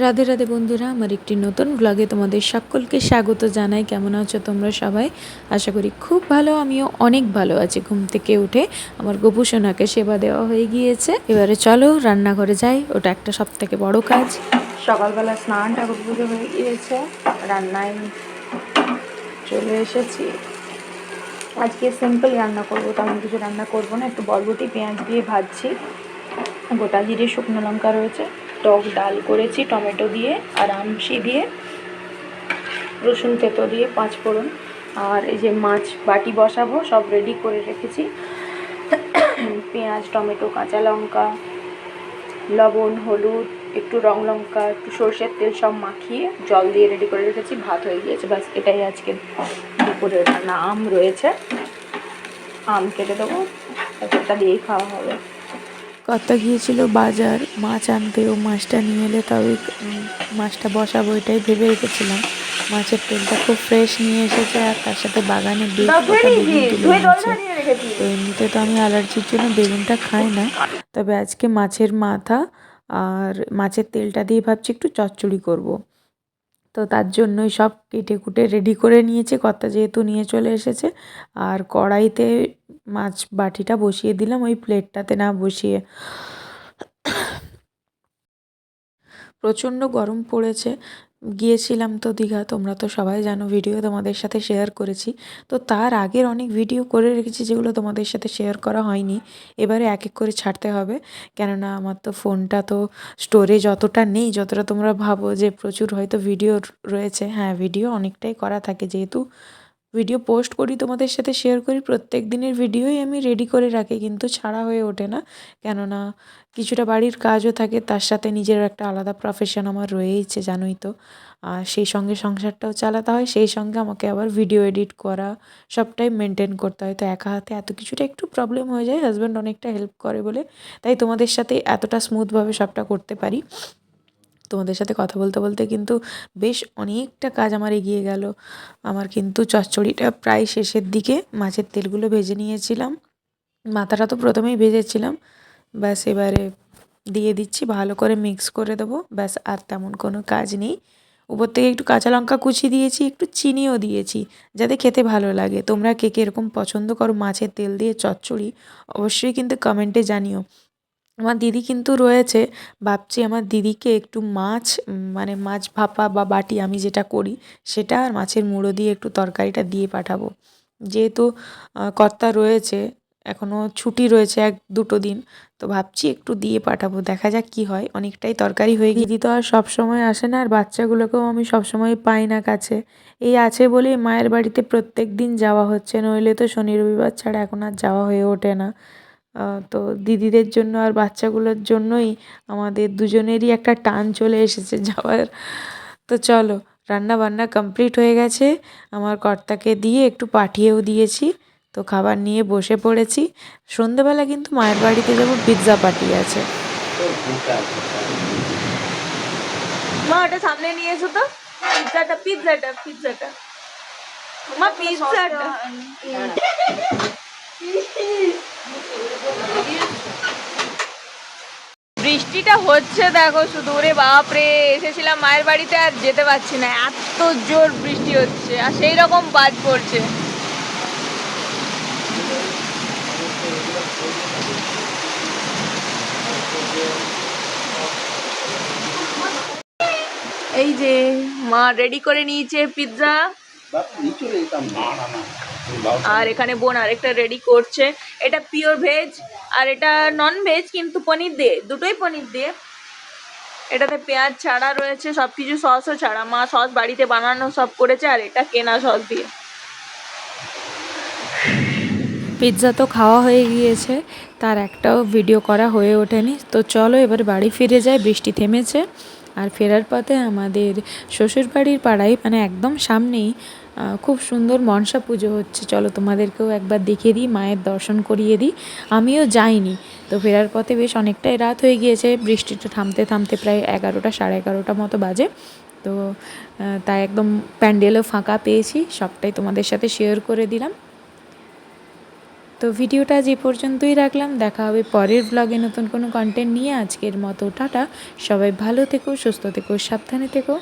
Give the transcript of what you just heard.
রাধে রাধে বন্ধুরা, আমার একটি নতুন ব্লগে তোমাদের সকলকে স্বাগত জানাই। কেমন আছো তোমরা সবাই? আশা করি খুব ভালো, আমিও অনেক ভালো আছি। ঘুম থেকে উঠে আমার গোপুসোনাকে সেবা দেওয়া হয়ে গিয়েছে। এবারে চলো রান্নাঘরে যাই, ওটা একটা সব থেকে বড় কাজ। সকালবেলা স্নান ঠাকুর হয়ে গিয়েছে, রান্নায় চলে এসেছি। আজকে সিম্পল রান্না করব, তেমন কিছু রান্না করব না, একটু বরবটি, পেঁয়াজ দিয়ে ভাজছি। গোটা জিরে শুকনো লঙ্কা রয়েছে, টক ডাল করেছি, টমেটো দিয়ে আর আমশি দিয়ে, রসুন তেতো দিয়ে পাঁচ ফোড়ন, আর এই যে মাছ বাটি বসাবো, সব রেডি করে রেখেছি। পেঁয়াজ, টমেটো, কাঁচা লঙ্কা, লবণ, হলুদ, একটু রং লঙ্কা, একটু সর্ষের তেল সব মাখিয়ে জল দিয়ে রেডি করে রেখেছি, ভাত হয়ে গিয়েছে। ব্যাস, এটাই আজকে দুপুরের রান্না। আম রয়েছে, আম কেটে দেবো সেটা দিয়েই খাওয়া হবে। কর্তা গিয়েছিল বাজার মাছ আনতে ও মাছটা নিয়ে এলে তবে মাছটা বসাবো এটাই ভেবে রেখেছিলাম। মাছের তেলটা খুব ফ্রেশ নিয়ে এসেছে আর তার সাথে বাগানে তো এমনিতে তো আমি অ্যালার্জির জন্য বেগুনটা খাই না। তবে আজকে মাছের মাথা আর মাছের তেলটা দিয়ে ভাবছি একটু চচ্চড়ি করব। তো তার জন্যই সব কেটে কুটে রেডি করে নিয়েছে। কর্তা যেহেতু নিয়ে চলে এসেছে আর কড়াইতে মাছ বাটিটা বসিয়ে দিলাম, ওই প্লেটটাতে না বসিয়ে। প্রচণ্ড গরম পড়েছে। গিয়েছিলাম তো দীঘা, তোমরা তো সবাই জানো ভিডিও তোমাদের সাথে শেয়ার করেছি। তো তার আগের অনেক ভিডিও করে রেখেছি যেগুলো তোমাদের সাথে শেয়ার করা হয়নি। এবারে এক এক করে ছাড়তে হবে। কেননা আমার তো ফোনটা তো স্টোরেজ অতটা নেই, যতটা তোমরা ভাবো যে প্রচুর হয়তো ভিডিও রয়েছে। হ্যাঁ ভিডিও অনেকটাই করা থাকে যেহেতু ভিডিও পোস্ট করি, তোমাদের সাথে শেয়ার করি, প্রত্যেক দিনের ভিডিওই আমি রেডি করে রাখি, কিন্তু ছাড়া হয়ে ওঠে না। কেননা, কিছুটা বাড়ির কাজও থাকে, তার সাথে নিজের একটা আলাদা প্রফেশন আমার রয়েইছে, জানোই তো। আর সেই সঙ্গে সংসারটাও চালাতে হয়, সেই সঙ্গে আমাকে আবার ভিডিও এডিট করা, সবটাই মেনটেন করতে হয়। তো একা হাতে এত কিছুটা একটু প্রবলেম হয়ে যায় হাজব্যান্ড অনেকটা হেল্প করে বলে। তাই তোমাদের সাথে এতটা স্মুথভাবে সবটা করতে পারি। তোমাদের সাথে কথা বলতে বলতে কিন্তু বেশ অনেকটা কাজ আমার এগিয়ে গেল। আমার কিন্তু চচ্চড়িটা প্রায় শেষের দিকে মাছের তেলগুলো ভেজে নিয়েছিলাম। মাথাটা তো প্রথমেই ভেজেছিলাম। ব্যাস এবারে দিয়ে দিচ্ছি, ভালো করে মিক্স করে দেবো। ব্যাস আর তেমন কোনো কাজ নেই। উপর থেকে একটু কাঁচা লঙ্কা কুচি দিয়েছি, একটু চিনিও দিয়েছি, যাতে খেতে ভালো লাগে। তোমরা কে কে এরকম পছন্দ করো মাছের তেল দিয়ে চচ্চড়ি, অবশ্যই কিন্তু কমেন্টে জানিও। আমার দিদি কিন্তু রয়েছে। ভাবছি আমার দিদিকে একটু মাছ মানে মাছ ভাপা বা বাটি আমি যেটা করি, সেটা আর মাছের মুড়ো দিয়ে একটু তরকারিটা দিয়ে পাঠাবো। যেহেতু কর্তা রয়েছে এখনও ছুটি রয়েছে এক, দুটো দিন, তো ভাবছি একটু দিয়ে পাঠাবো, দেখা যাক কি হয়। অনেকটাই তরকারি হয়ে গিয়ে তো আর সব সময় আসে না, আর বাচ্চাগুলোকেও আমি সব সময় পাই না কাছে। এই আছে বলেই মায়ের বাড়িতে প্রত্যেক দিন যাওয়া হচ্ছে, নইলে তো শনি, রবিবার ছাড়া এখন আর যাওয়া হয়ে ওঠে না। তো দিদিদের জন্য আর বাচ্চাগুলোর জন্যই আমাদের দুজনেরই একটা টান চলে এসেছে যাওয়ার। তো চলো রান্না বান্না কমপ্লিট হয়ে গেছে। আমার কর্তাকে দিয়ে একটু পাঠিয়েও দিয়েছি। তো খাবার নিয়ে বসে পড়েছি। সন্ধেবেলা কিন্তু মায়ের বাড়িতে যাব পিৎজা পার্টি আছে। মা ওটা সামনে নিয়ে এসো তো পিৎজাটা পিৎজাটা পিৎজাটা মা পিৎজাটা বৃষ্টিটা হচ্ছে দেখো শুধু। ওরে বাপ রে এসেছিলাম মায়ের বাড়িতে আর যেতে পারছি না। এত জোর বৃষ্টি হচ্ছে আর সেই রকম বাজ পড়ছে। এই যে মা রেডি করে নিয়েছে পিৎজা আর এখানে বোন আরেকটা রেডি করছে। এটা পিওর ভেজ আর এটা নন ভেজ কিন্তু পনির দিয়ে, দুটোই পনির দিয়ে। এটাতে পেঁয়াজ ছাড়া রয়েছে সব কিছু সসও ছাড়া। মা সস বাড়িতে বানানো সব করেছে, আর এটা কেনা সস দিয়ে। পিৎজা তো খাওয়া হয়ে গিয়েছে, তার একটাও ভিডিও করা হয়ে ওঠেনি। তো চলো এবার বাড়ি ফিরে যায় বৃষ্টি থেমেছে। আর ফেরার পথে আমাদের শ্বশুরবাড়ির পাড়ায় মানে একদম সামনেই খুব সুন্দর মনসা পুজো হচ্ছে। চলো তোমাদেরকেও একবার দেখিয়ে দিই, মায়ের দর্শন করিয়ে দিই। আমিও যাইনি। তো ফেরার পথে বেশ অনেকটাই রাত হয়ে গিয়েছে। বৃষ্টিটা থামতে থামতে প্রায় এগারোটা, সাড়ে এগারোটা মতো বাজে। তো তাই একদম প্যান্ডেলও ফাঁকা পেয়েছি। সবটাই তোমাদের সাথে শেয়ার করে দিলাম। তো ভিডিওটা যে পর্যন্তই রাখলাম, দেখা হবে পরের ব্লগে নতুন কোনো কন্টেন্ট নিয়ে। আজকের মতো টাটা। সবাই ভালো থেকো, সুস্থ থেকো, সাবধানে থেকো।